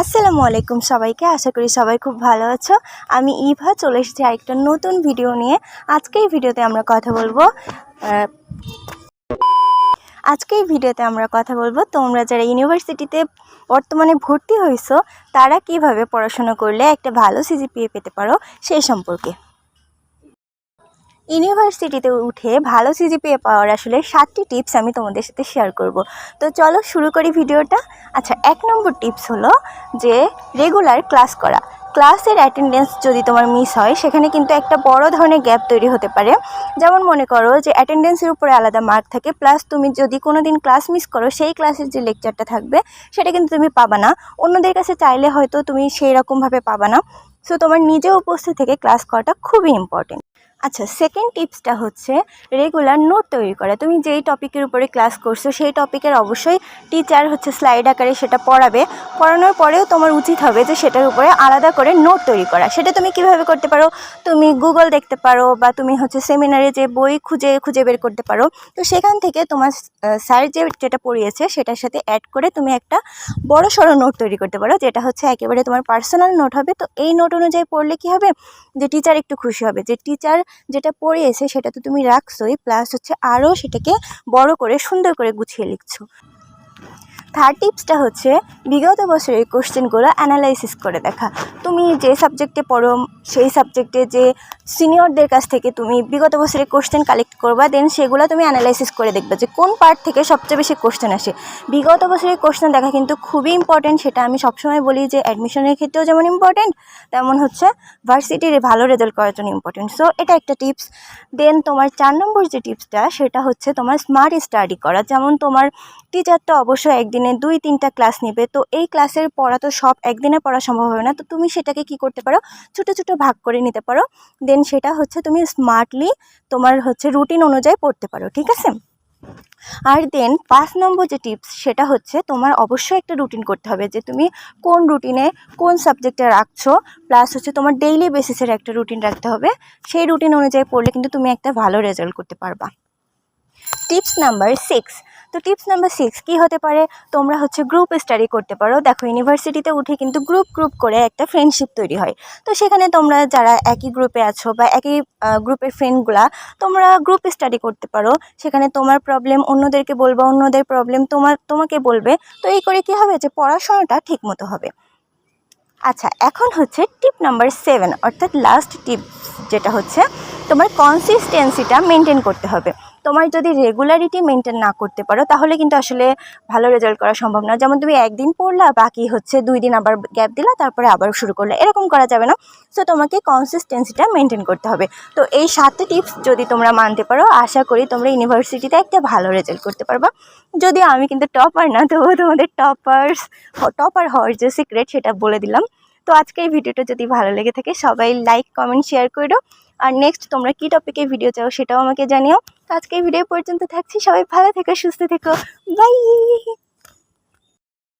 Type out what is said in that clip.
আসসালামু আলাইকুম সবাইকে, আশা করি সবাই খুব ভালো আছো। আমি ইভা, চলে এসেছি আরেকটা নতুন ভিডিও নিয়ে। আজকে এই ভিডিওতে আমরা কথা বলব আজকে এই ভিডিওতে আমরা কথা বলব, তোমরা যারা ইউনিভার্সিটিতে বর্তমানে ভর্তি হয়েছো, তারা কীভাবে পড়াশোনা করলে একটা ভালো সিজিপিএ পেতে পারো সেই সম্পর্কে। ইউনিভার্সিটিতে উঠে ভালো সিজিপিএ পাওয়ার আসলে সাতটি টিপস আমি তোমাদের সাথে শেয়ার করব। তো চলো শুরু করি ভিডিওটা। আচ্ছা এক নম্বর টিপস হলো যে রেগুলার ক্লাস করা। ক্লাসের অ্যাটেন্ডেন্স যদি তোমার মিস হয়, সেখানে কিন্তু একটা বড় ধরনের গ্যাপ তৈরি হতে পারে। যেমন মনে করো যে অ্যাটেন্ডেন্সের উপরে আলাদা মার্ক থাকে প্লাস তুমি যদি কোনো দিন ক্লাস মিস করো, সেই ক্লাসের যে লেকচারটা থাকবে, সেটা কিন্তু তুমি পাবা না। অন্যদের কাছে চাইলে হয়তো তুমি সেই রকমভাবে পাবা না। সো তোমার নিজে উপস্থিত থেকে ক্লাস করাটা খুবই ইম্পর্টেন্ট আচ্ছা সেকেন্ড টিপসটা হচ্ছে রেগুলার নোট তৈরি করা। তুমি যেই টপিকের উপরে ক্লাস করছ, সেই টপিকের অবশ্যই টিচার হচ্ছে স্লাইড আকারে সেটা পড়াবে। পড়ানোর পরেও তোমার উচিত হবে যে সেটার উপরে আলাদা করে নোট তৈরি করা। সেটা তুমি কীভাবে করতে পারো? তুমি গুগল দেখতে পারো বা তুমি হচ্ছে সেমিনারে যে বই খুঁজে খুঁজে বের করতে পারো। তো সেখান থেকে তোমার স্যার যে যেটা পড়িয়েছে সেটার সাথে অ্যাড করে তুমি একটা বড় সড়ো নোট তৈরি করতে পারো, যেটা হচ্ছে একেবারে তোমার পার্সোনাল নোট হবে। তো এই নোট অনুযায়ী পড়লে কি হবে? যে টিচার একটু খুশি হবে। যে টিচার যেটা পড়ে এসে সেটা তো তুমি রাখছোই প্লাস হচ্ছে আরও সেটাকে বড় করে, সুন্দর করে গুছিয়ে লিখছো। থার্ড টিপসটা হচ্ছে, বিগত বছরের কোশ্চেনগুলো অ্যানালাইসিস করে দেখা। তুমি যে সাবজেক্টে পড়ো, সেই সাবজেক্টে যে সিনিয়রদের কাছ থেকে তুমি বিগত বছরের কোশ্চেন কালেক্ট করবা দেন সেগুলো তুমি অ্যানালাইসিস করে দেখবে যে কোন পার্ট থেকে সবচেয়ে বেশি কোশ্চেন আসে। বিগত বছরের কোশ্চেন দেখা কিন্তু খুবই ইম্পর্টেন্ট সেটা আমি সবসময় বলি যে অ্যাডমিশনের ক্ষেত্রেও যেমন ইম্পর্টেন্ট তেমন হচ্ছে ভার্সিটির ভালো রেজাল্ট করার জন্য ইম্পর্টেন্ট সো এটা একটা টিপস দেন তোমার চার নম্বর যে টিপসটা সেটা হচ্ছে তোমার স্মার্ট স্টাডি করা। যেমন তোমার টিচার তো অবশ্যই একদিনে দুই তিনটা ক্লাস নেবে, তো এই ক্লাসের পড়া তো সব একদিনে পড়া সম্ভব হবে না। তো তুমি সেটাকে কি করতে পারো? ছোটো ছোটো ভাগ করে নিতে পারো। দেন সেটা হচ্ছে তুমি স্মার্টলি তোমার হচ্ছে রুটিন অনুযায়ী পড়তে পারো ঠিক আছে? আর দেন পাঁচ নম্বর যে টিপস সেটা হচ্ছে তোমার অবশ্যই একটা রুটিন করতে হবে যে তুমি কোন রুটিনে কোন সাবজেক্টে রাখছো প্লাস হচ্ছে তোমার ডেইলি বেসিসের একটা রুটিন রাখতে হবে। সেই রুটিন অনুযায়ী পড়লে কিন্তু তুমি একটা ভালো রেজাল্ট করতে পারবা। টিপস নাম্বার সিক্স তো টিপস নাম্বার সিক্স কী হতে পারে? তোমরা হচ্ছে গ্রুপ স্টাডি করতে পারো। দেখো ইউনিভার্সিটিতে উঠে কিন্তু গ্রুপ গ্রুপ করে একটা ফ্রেন্ডশিপ তৈরি হয়। তো সেখানে তোমরা যারা একই গ্রুপে আছো বা একই গ্রুপের ফ্রেন্ডগুলা তোমরা গ্রুপ স্টাডি করতে পারো। সেখানে তোমার প্রবলেম অন্যদেরকে বলবা, অন্যদের প্রবলেম তোমার তোমাকে বলবে। তো এই করে কী হবে? যে পড়াশোনাটা ঠিক মতো হবে। আচ্ছা এখন হচ্ছে টিপ নাম্বার সেভেন অর্থাৎ লাস্ট টিপ যেটা হচ্ছে, তোমার কনসিস্টেন্সিটা মেনটেন করতে হবে। তোমার যদি রেগুলারিটি মেনটেন না করতে পারো, তাহলে কিন্তু আসলে ভালো রেজাল্ট করা সম্ভব না যেমন তুমি একদিন পড়লা, বাকি হচ্ছে দুই দিন আবার গ্যাপ দিলা, তারপরে আবার শুরু করলে। এরকম করা যাবে না। সো তোমাকে কনসিস্টেন্সিটা মেনটেন করতে হবে। তো এই সাতটি টিপস যদি তোমরা মানতে পারো, আশা করি তোমরা ইউনিভার্সিটিতে একটা ভালো রেজাল্ট করতে পারবা। যদিও আমি কিন্তু টপার না, তবুও তোমাদের টপার্স টপার হওয়ার যে সিক্রেট সেটা বলে দিলাম। তো আজকে এই ভিডিওটা যদি ভালো লেগে থাকে, সবাই লাইক কমেন্ট শেয়ার করো। আর নেক্সট তোমরা কী টপিকে ভিডিও চাও সেটাও আমাকে জানিও। তো আজকে এই ভিডিও পর্যন্ত থাকছি। সবাই ভালো থেকো, সুস্থ থেকো। বাই